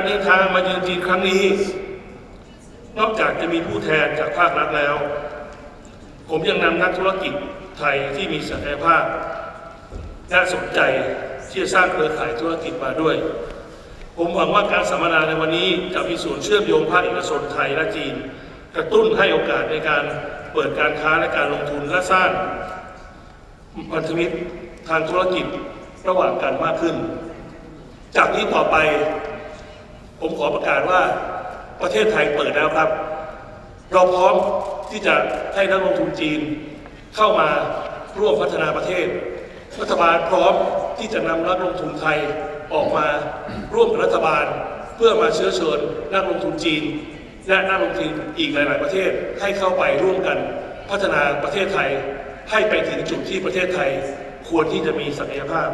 การเดินทางมาเยือนจีนครั้งนี้ นอกจากจะมีผู้แทนจากภาครัฐแล้ว ผมยังนำนักธุรกิจไทยที่มีศักยภาพและสนใจที่จะสร้างเครือข่ายธุรกิจมาด้วย ผมหวังว่าการสัมมนาในวันนี้จะมีส่วนเชื่อมโยงภาคเอกชนไทยและจีน กระตุ้นให้โอกาสในการเปิดการค้าและการลงทุนและสร้างพันธมิตรทางธุรกิจระหว่างกันมากขึ้น จากนี้ต่อไป ผมขอประกาศว่าประเทศไทยเปิดแล้วครับ เราพร้อมที่จะให้นักลงทุนจีน เข้ามาร่วมพัฒนาประเทศ รัฐบาลพร้อมที่จะนำนักลงทุนไทยออกมาร่วมกับรัฐบาล เพื่อมาเชื้อเชิญนักลงทุนจีน และนักลงทุนอีกหลาย ๆ ประเทศให้เข้าไปร่วมกันพัฒนาประเทศไทย ให้ไปถึงจุดที่ประเทศไทยควรที่จะมีศักยภาพ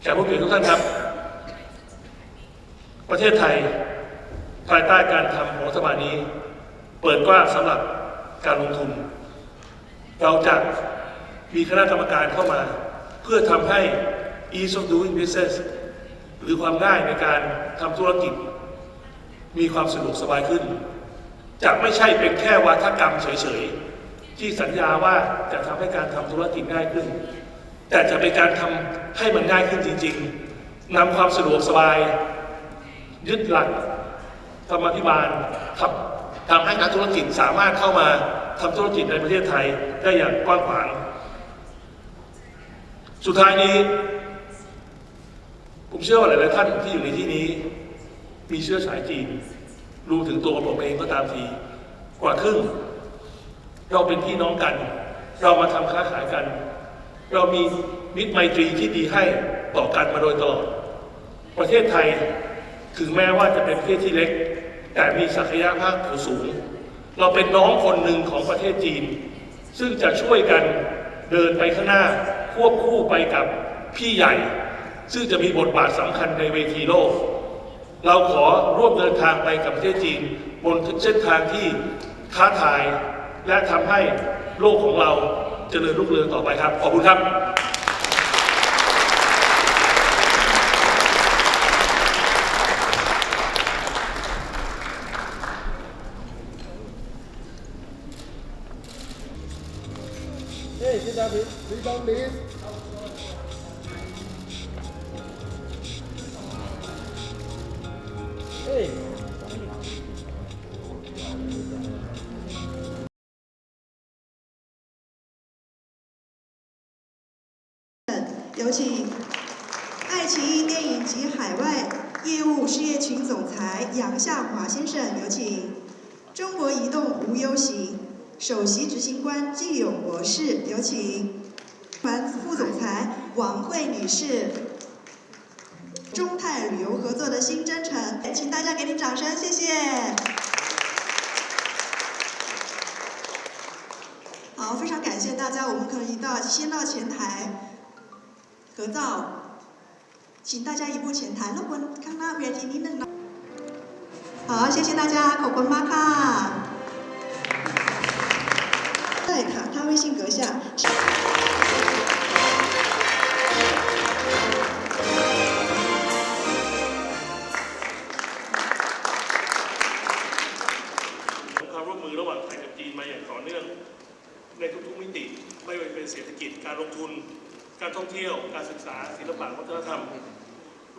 แขกผู้เกียรติทุกท่านครับ ประเทศไทย ภายใต้การทำของรัฐบาลนี้ เปิดกว้างสำหรับการลงทุน เราจะมีคณะกรรมการเข้ามา เพื่อทำให้ ease of doing business หรือความง่ายในการทำธุรกิจ มีความสะดวกสบายขึ้น จะไม่ใช่เป็นแค่วาทกรรมเฉยๆ ที่สัญญาว่าจะทำให้การทำธุรกิจง่ายขึ้น แต่จะเป็นการทำให้มันง่ายขึ้นจริง ๆนำความสะดวกสบาย ยึดหลักธรรมาภิบาลทำทำให้นักธุรกิจสามารถเข้ามาทำธุรกิจในประเทศไทยได้อย่างกว้างขวาง สุดท้ายนี้ ผมเชื่อว่าหลายๆท่านที่อยู่ในที่นี้ มีเชื้อสายจีนรวมถึงตัวผมเองก็ตามทีกว่าครึ่ง เราเป็นพี่น้องกัน เรามาทำค้าขายกัน เรามีมิตรไมตรีที่ดีให้ต่อกันมาโดยตลอดประเทศไทย ถึงแม้ว่าจะเป็นประเทศที่เล็ก แต่มีศักยภาพสูง เราเป็นน้องคนหนึ่งของประเทศจีน ซึ่งจะช่วยกันเดินไปข้างหน้าควบคู่ไปกับพี่ใหญ่ ซึ่งจะมีบทบาทสำคัญในเวทีโลก เราขอร่วมเดินทางไปกับประเทศจีน บนเส้นทางที่ท้าทาย และทำให้โลกของเราเจริญรุ่งเรืองต่อไปครับ ขอบคุณครับ sit down, please. Sit down, please. Hey. 有请爱奇艺电影及海外业务事业群总裁杨夏华先生，有请中国移动无忧行首席执行官季勇博士，有请团副总裁王慧女士。中泰旅游合作的新征程，请大家给点掌声，谢谢。好，非常感谢大家，我们可以到先到前台合照，请大家移步前台，รบกวนข้างหน้าเวทีนิดนึงนะ好，谢谢大家，ขอบคุณมากค่ะ 留下。ควร่วมมือระหว่างไทยกับจีนมาอย่างต่อเนื่อง ในทุกๆมิติไม่ว่าจะเป็นเศรษฐกิจการลงทุน การท่องเที่ยว การศึกษาศิลปะวัฒนธรรม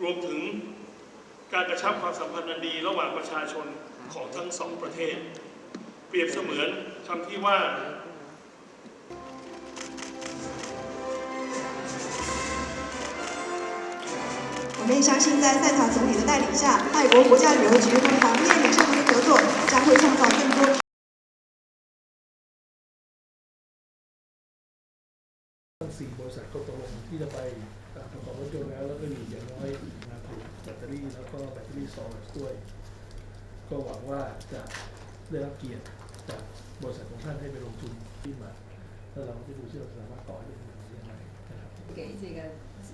รวมถึงการกระชับความสัมพันธ์อันดีระหว่างประชาชนของทั้งสองประเทศ เปรียบเสมือนคำที่ว่า 我们也相信，在赛塔总理的带领下，泰国国家旅游局和行业领袖们的合作，将会创造更多。 ทั้งสี่บริษัทก็ตกลงที่จะไปประกอบรถยนต์แล้วแล้วก็มีอย่างน้อยมาผลิตแบตเตอรี่แล้วก็แบตเตอรี่โซลาร์ด้วย ก็หวังว่าจะได้รับเกียรติจากบริษัทของท่านให้ไปลงทุนที่มาแล้วเราจะดูที่เราสามารถต่อได้ยังไงนะครับ 给这个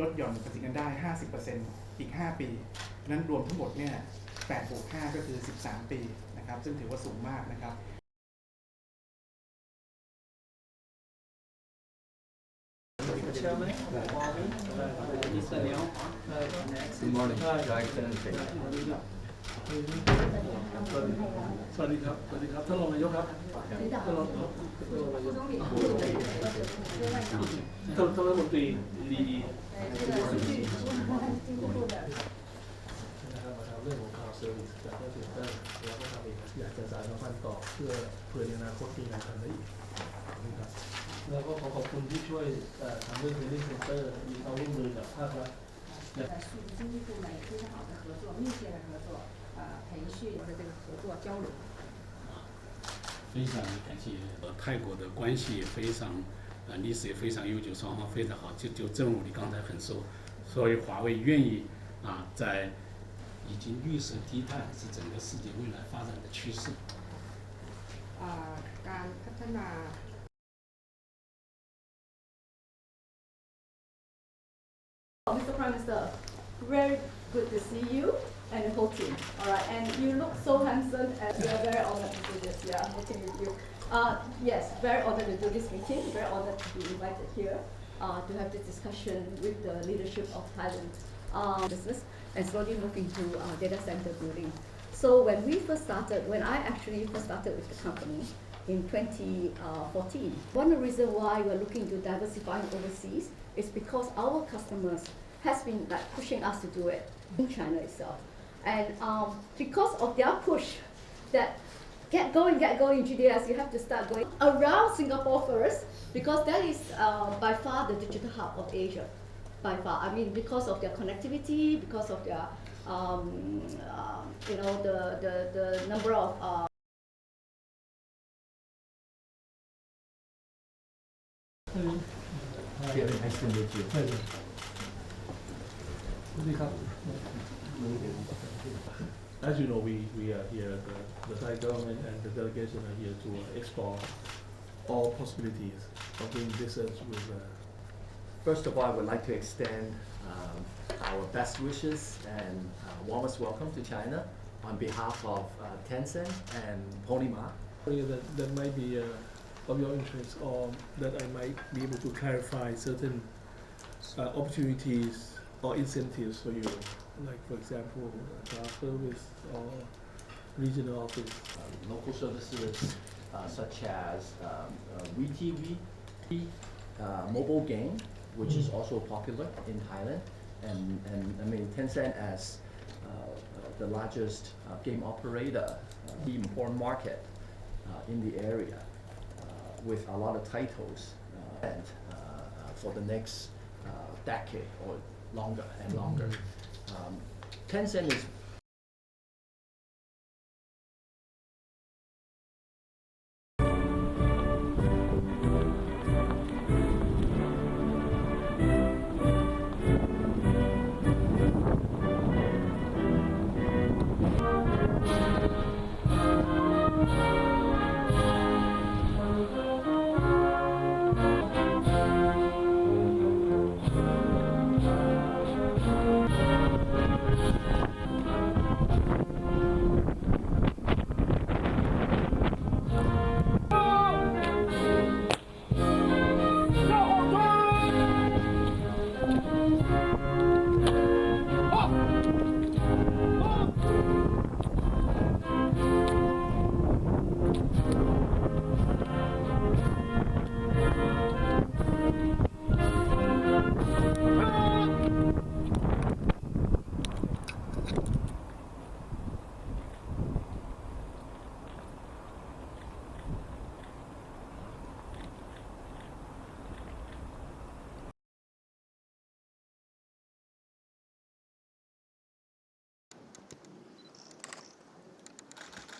ลดหย่อนภาษีเงินได้ 50%อีก 5 ปีเพราะฉะนั้นรวมทั้งหมดเนี่ย8บวก5ก็คือ 13 ปีนะครับ ซึ่งถือว่าสูงมากนะครับ Good morning, Your Excellency. สวัสดีครับ สวัสดีครับ ท่านรองนายกครับ ท่านรองครับท่านรองท่านท่านรัฐมนตรีดีดีเรื่องของข่าวเซอร์วิสจากเรื่เตอร์แล้วก็ทำเองอยากจะสายสัมพันธ์ต่อเพื่อเพื่อในอนาคตมีงานทำได้อีกนะครับแล้วก็ขอขอบคุณที่ช่วยทำเรื่องเทรนนิ่งเซ็นเตอร์มีความร่วมมือกับภาครัฐ 呃，数据经济部呢也非常好的合作，密切的合作，呃，培训的这个合作交流。非常感谢呃泰国的关系也非常呃历史也非常悠久，双方非常好。就就正如你刚才很说，所以华为愿意啊在已经绿色低碳是整个世界未来发展的趋势。 เอ่อการพัฒนา Mr. Prime Minister, very good to see you and the whole team. All right, and you look so handsome, and we are very honored to do this. Yeah, meeting with you. Uh, yes, very honored to do this meeting. Very honored to be invited here uh, to have this discussion with the leadership of Thailand um, business and slowly moving to uh, data center building. So when we first started, when I actually first started with the company in 2014, one of the reasons why we're looking to diversify overseas is because our customers has been like pushing us to do it in China itself. And um, because of their push that get going, get going GDS, you have to start going around Singapore first because that is uh, by far the digital hub of Asia. By far, I mean, because of their connectivity, because of their, um, um, you know, the, the, the number of uh, ใช่เลยสวัสดีครับ As you know, we, we are here, the, the Thai government and the delegation are here to uh, explore all possibilities of doing business with uh, First of all, I would like to extend um, our best wishes and uh, warmest welcome to China on behalf of uh, Tencent and Ponyma. area that, that might be uh, of your interest or that I might be able to clarify certain uh, opportunities or incentives for you, like for example, cloud service or regional office. um, local services uh, such as um, uh, WeTV, uh, mobile game, which is also popular in Thailand, and, and I mean Tencent as uh, uh, the largest uh, game operator, uh, the important market uh, in the area, uh, with a lot of titles uh, and uh, for the next uh, decade or longer and longer. Um, Tencent is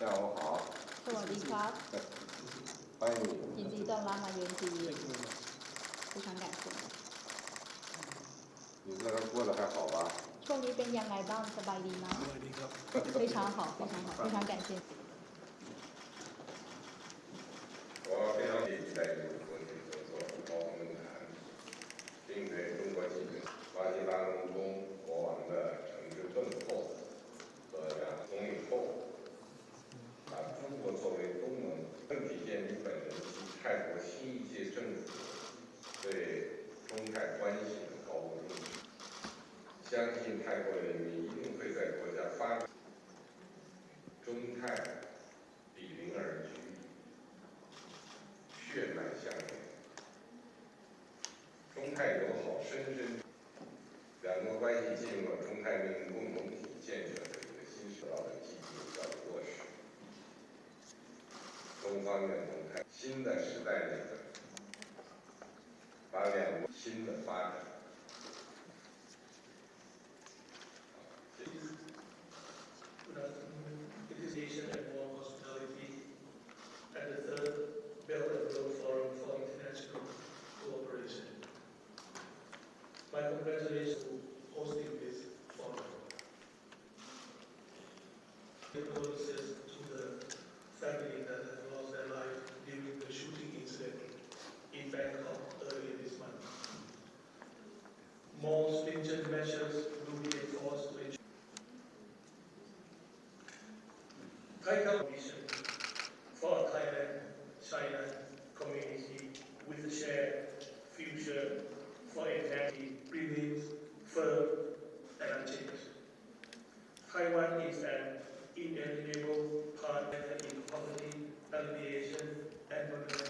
下午好。上午好。欢迎。欢迎坐，妈玛院，非常感谢。你在那过得还好吧？ช่วงนี้เป็นยัสดี？非常好，非常好，非常感谢。泰国人民一定会在国家发展中泰比邻而居。血脉相连，中泰友好深深，两国关系进入了中泰命运共同体建设的一个新时代的积极有效的落实。中方认同泰新的时代里的，把两国新的发展。Congratulations for hosting this forum. Condolences to the family that have lost their life during the shooting incident in Bangkok earlier this month. More stringent measures will be enforced to ensure Thai Commission for Thailand China community with a shared future for integrity breathing, fur and unchanged. Taiwan is an inalienable partner in the alleviation, and modernization.